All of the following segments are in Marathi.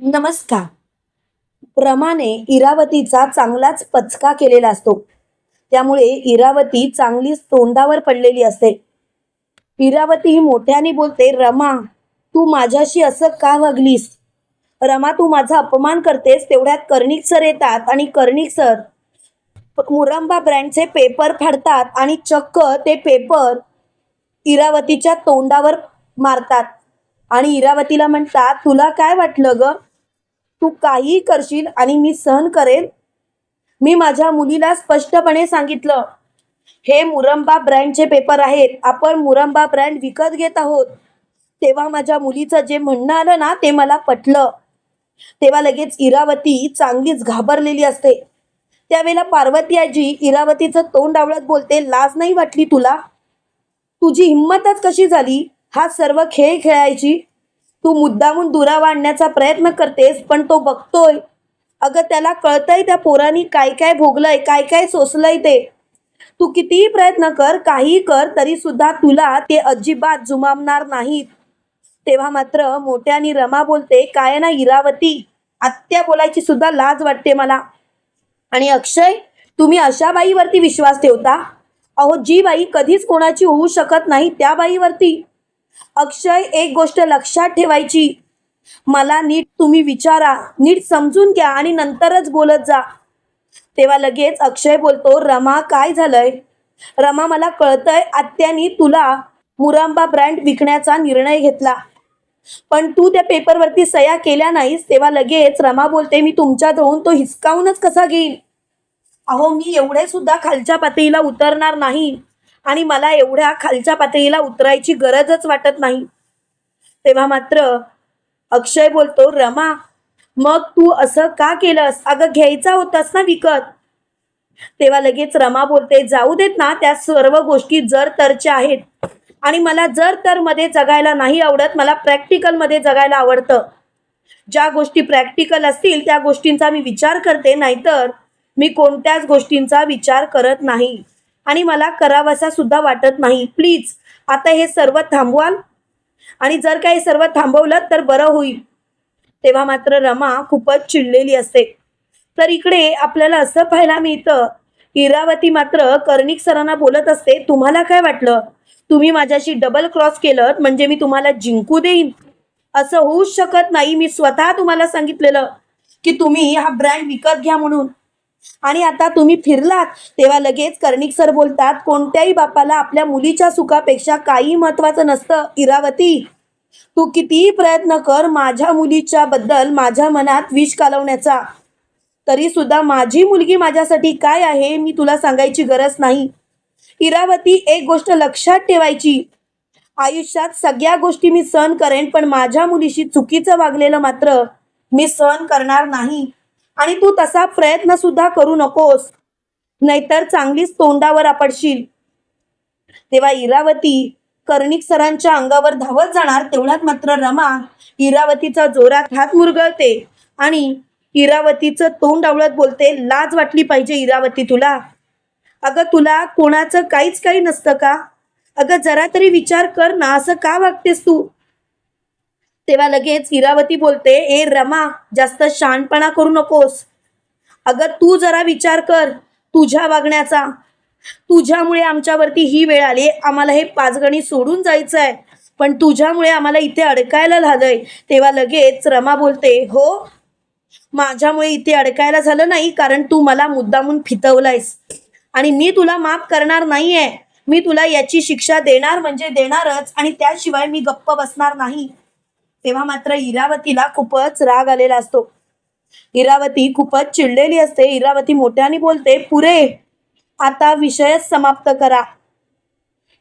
नमस्कार. रमाने इरावतीचा चांगलाच पचका केलेला असतो. त्यामुळे इरावती चांगलीच तोंडावर पडलेली असते. इरावती ही मोठ्याने बोलते रमा तू माझ्याशी असं का वागलीस? रमा तू माझा अपमान करतेस तेवढ्यात कर्णिक सर येतात आणि कर्णिक सर मुरंबा ब्रँडचे पेपर फाडतात आणि चक्क ते पेपर इरावतीच्या तोंडावर मारतात. आणि इरावतीला म्हणतात तुला काय वाटलं ग? तू काहीही करशील आणि मी सहन करेल मी माझ्या मुलीला स्पष्टपणे सांगितलं हे मुरंबा ब्रँडचे पेपर आहेत. आपण मुरंबा ब्रँड विकत घेत आहोत. तेव्हा माझ्या मुलीचं जे म्हणणं आलं ना ते मला पटलं. तेव्हा लगेच इरावती चांगलीच घाबरलेली असते. त्यावेळेला पार्वती आजी इरावतीचं तोंड आवळत बोलते लाज नाही वाटली तुला? तुझी हिंमतच कशी झाली? हा सर्व खेळ खेळायची? तू मुद्दामून दुरा वाढण्याचा प्रयत्न करतेस पण तो बघतोय. अगं त्याला कळतंय त्या पोरानी काय काय भोगलंय काय काय सोसलंय ते. तू कितीही प्रयत्न कर काही कर तरी सुद्धा तुला ते अजिबात जुमामणार नाहीत. तेव्हा मात्र मोठ्यानी रमा बोलते काय ना इरावती? आत्या बोलायची सुद्धा लाज वाटते मला. आणि अक्षय तुम्ही अशा बाईवरती विश्वास ठेवता? अहो जी बाई कधीच कोणाची होऊ शकत नाही त्या बाईवरती. अक्षय एक गोष्ट लक्षात ठेवायची. मला नीट तुम्ही विचारा. नीट समजून घ्या आणि नंतरच बोलत जा. तेव्हा लगेच अक्षय बोलतो रमा काय झालंय? रमा मला कळतंय आत्यानी तुला मुरांबा ब्रँड विकण्याचा निर्णय घेतला. पण तू त्या पेपरवरती सह्या केल्या नाहीस तेव्हा लगेच रमा बोलते मी तुमच्याजवळून तो हिसकावूनच कसा घेईल अहो मी एवढे सुद्धा खालच्या पातळीला उतरणार नाही. आणि मला एवढ्या खालच्या पातळीला उतरायची गरजच वाटत नाही. तेव्हा मात्र अक्षय बोलतो रमा मग तू असं का केलंस? अगं घ्यायचा होतास ना विकत? तेव्हा लगेच रमा बोलते जाऊ देत ना त्या सर्व गोष्टी जर तरच्या आहेत आणि मला जर तर मध्ये जगायला नाही आवडत मला प्रॅक्टिकलमध्ये जगायला आवडतं. ज्या गोष्टी प्रॅक्टिकल असतील त्या गोष्टींचा मी विचार करते नाहीतर मी कोणत्याच गोष्टींचा विचार करत नाही. आणि मला करावासा सुद्धा वाटत नाही. प्लीज आता हे सर्व थांबवाल. आणि जर काही सर्व थांबवलं तर बरं होईल. तेव्हा मात्र रमा खूपच चिडलेली असते तर इकडे आपल्याला असं पाहायला मिळतं इरावती मात्र कर्णिक सरांना बोलत असते तुम्हाला काय वाटलं? तुम्ही माझ्याशी डबल क्रॉस केलं म्हणजे मी तुम्हाला जिंकू देईन. असं होऊच शकत नाही. मी स्वतः तुम्हाला सांगितलेलं की तुम्ही हा ब्रँड विकत घ्या म्हणून. आणि आता तुम्ही फिरलात तेव्हा लगेच कर्णिक सर बोलतात कोणत्याही बापाला आपल्या मुलीच्या सुखापेक्षा काही महत्वाचं नसतं इरावती. तू कितीही प्रयत्न कर माझ्या मुलीच्या बद्दल माझ्या मनात विष कालवण्याचा. तरी सुद्धा माझी मुलगी माझ्यासाठी काय आहे मी तुला सांगायची गरज नाही. इरावती एक गोष्ट लक्षात ठेवायची. आयुष्यात सगळ्या गोष्टी मी सहन करेन पण माझ्या मुलीशी चुकीचं वागलेलं मात्र मी सहन करणार नाही. आणि तू तसा प्रयत्न सुद्धा करू नकोस. नाहीतर चांगलीच तोंडावर आपडशील. तेव्हा इरावती कर्णिक सरांच्या अंगावर धावत जाणार तेवढ्यात मात्र रमा इरावतीचा जोरात हात मुरगळते आणि इरावतीचं तोंड आवळत बोलते लाज वाटली पाहिजे इरावती तुला. अगं तुला कोणाचं काहीच काही नसतं का? अगं जरा तरी विचार कर ना असं का वागतेस तू? तेव्हा लगेच इरावती बोलते ए रमा जास्त शानपणा करू नकोस. अगं तू जरा विचार कर तुझ्या वागण्याचा. तुझ्यामुळे आमच्यावरती ही वेळ आली आम्हाला हे पाचगणी सोडून जायचं आहे पण तुझ्यामुळे आम्हाला इथे अडकायला झालंय. तेव्हा लगेच रमा बोलते हो माझ्यामुळे इथे अडकायला झालं नाही कारण तू मला मुद्दामून फितवलायस. आणि मी तुला माफ करणार नाहीये. मी तुला याची शिक्षा देणार म्हणजे देणारच. आणि त्याशिवाय मी गप्प बसणार नाही. तेव्हा मात्र इरावतीला खूपच राग आलेला असतो. इरावती खूपच चिडलेली असते. इरावती मोठ्याने बोलते पुरे आता विषयच समाप्त करा.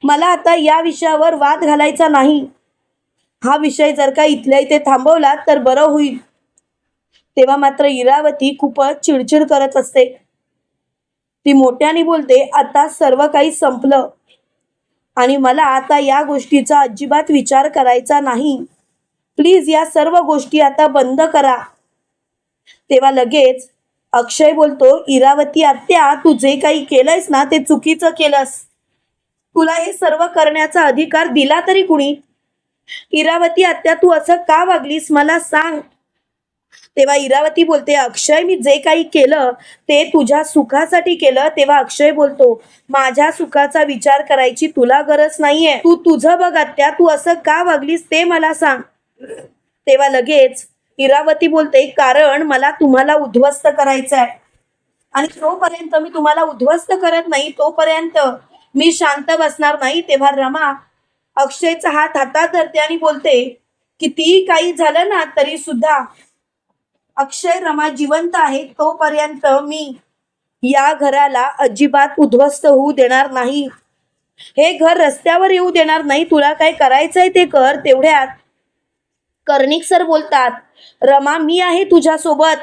मला आता या विषयावर वाद घालायचा नाही. हा विषय जर का इथल्या इथे थांबवला तर बरं होईल. तेव्हा मात्र इरावती खूपच चिडचिड करत असते. ती मोठ्याने बोलते आता सर्व काही संपलं आणि मला आता या गोष्टीचा अजिबात विचार करायचा नाही. प्लीज या सर्व गोष्टी आता बंद करा. तेव्हा लगेच अक्षय बोलतो इरावती आत्या तू जे काही केलंयस ना ते चुकीचं केलंस. तुला हे सर्व करण्याचा अधिकार दिला तरी कुणी? इरावती आत्या तू असं का वागलीस? मला सांग. तेव्हा इरावती बोलते अक्षय मी जे काही केलं ते तुझ्या सुखासाठी केलं. तेव्हा अक्षय बोलतो माझ्या सुखाचा विचार करायची तुला गरज नाहीये. तू तुझं बघ आत्या तू असं का वागलीस ते मला सांग. तेव्हा लगेच इरावती बोलते कारण मला तुम्हाला उद्ध्वस्त करायचं आहे. आणि तोपर्यंत मी तुम्हाला उद्ध्वस्त करत नाही तोपर्यंत मी शांत बसणार नाही तेव्हा रमा अक्षयचा हात हातात धरते आणि बोलते कितीही काही झालं ना तरी सुद्धा अक्षय रमा जिवंत आहे तोपर्यंत मी या घराला अजिबात उद्ध्वस्त होऊ देणार नाही. हे घर रस्त्यावर येऊ देणार नाही तुला काय करायचंय ते कर तेवढ्यात कर्णिक सर बोलतात रमा मी आहे तुझ्या सोबत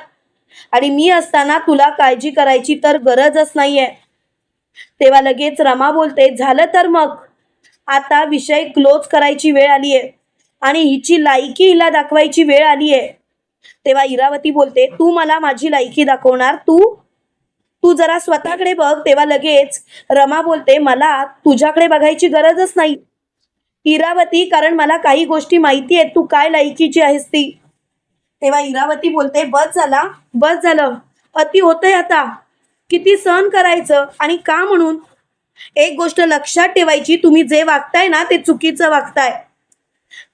आणि मी असताना तुला काळजी करायची तर गरजच नाहीये. तेव्हा लगेच रमा बोलते झालं तर मग. आता विषय क्लोज करायची वेळ आली आहे आणि हिची लायकी हिला दाखवायची वेळ आली आहे तेव्हा इरावती बोलते तू मला माझी लायकी दाखवणार? तू? तू जरा स्वतःकडे बघ. तेव्हा लगेच रमा बोलते मला तुझ्याकडे बघायची गरजच नाही. इरावती कारण मला काही गोष्टी माहिती आहेत. तू काय लायकीची आहेस ती? तेव्हा इरावती बोलते बस झाला बस झालं. अति होतंय आता. किती सहन करायचं आणि का म्हणून? एक गोष्ट लक्षात ठेवायची तुम्ही जे वागताय ना ते चुकीचं वागताय.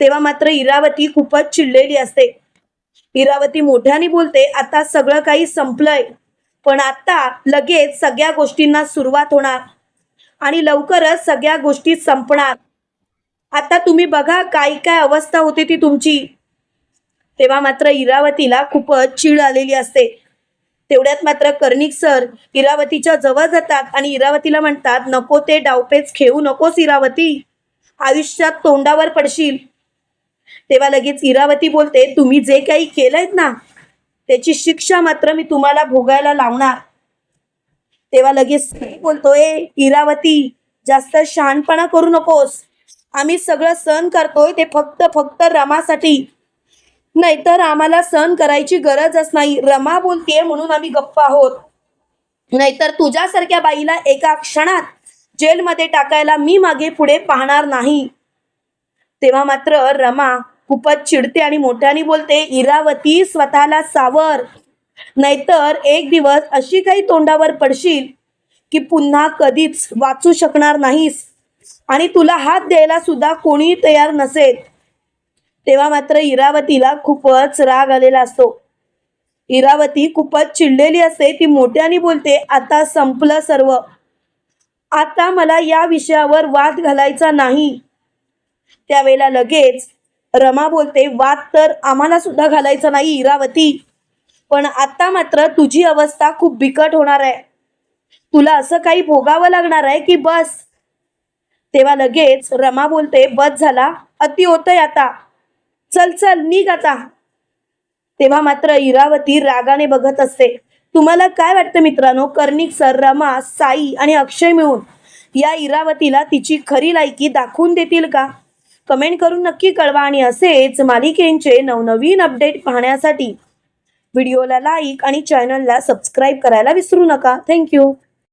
तेव्हा मात्र इरावती खूपच चिडलेली असते. इरावती मोठ्याने बोलते आता सगळं काही संपलंय. पण आता लगेच सगळ्या गोष्टींना सुरुवात होणार आणि लवकरच सगळ्या गोष्टी संपणार. आता तुम्ही बघा काय काय अवस्था होती ती तुमची. तेव्हा मात्र इरावतीला खूपच चीड आलेली असते. तेवढ्यात मात्र कर्णिक सर इरावतीच्या जवळ जातात आणि इरावतीला म्हणतात नको ते डावपेच खेळू नकोस इरावती. आयुष्यात तोंडावर पडशील. तेव्हा लगेच इरावती बोलते तुम्ही जे काही केलंयत ना त्याची शिक्षा मात्र मी तुम्हाला भोगायला लावणार. तेव्हा लगेच बोलतोय इरावती जास्त शहाणपणा करू नकोस. आम्ही सगळं सहन करतोय ते फक्त फक्त रमासाठी. नाहीतर आम्हाला सहन करायची गरजच नाही. रमा बोलतीये म्हणून आम्ही गप्प आहोत. नाहीतर तुझ्यासारख्या बाईला एका क्षणात जेलमध्ये टाकायला मी मागे पुढे पाहणार नाही. तेव्हा मात्र रमा खूपच चिडते आणि मोठ्याने बोलते इरावती स्वतःला सावर. नाहीतर एक दिवस अशी काही तोंडावर पडशील की पुन्हा कधीच वाचू शकणार नाहीस. आणि तुला हात द्यायला सुद्धा कोणी तयार नसेल. तेव्हा मात्र इरावतीला खूपच राग आलेला असतो. इरावती खूपच चिडलेली असते ती मोठ्याने बोलते आता संपलं सर्व. आता मला या विषयावर वाद घालायचा नाही. त्यावेळेला लगेच रमा बोलते वाद तर आम्हाला सुद्धा घालायचा नाही इरावती पण आता मात्र तुझी अवस्था खूप बिकट होणार आहे. तुला असं काही भोगावं लागणार आहे की बस? तेव्हा लगेच रमा बोलते बस झाला अति होतंय आता. चल चल निघ आता. तेव्हा मात्र इरावती रागाने बघत असते. तुम्हाला काय वाटतं मित्रांनो? कर्णिक सर रमा साई आणि अक्षय मिळून या इरावतीला तिची खरी लायकी दाखवून देतील का? कमेंट करून नक्की कळवा आणि असेच मालिकेंचे नवनवीन अपडेट पाहण्यासाठी व्हिडिओला लाईक आणि चॅनलला सबस्क्राईब करायला विसरू नका. थँक्यू.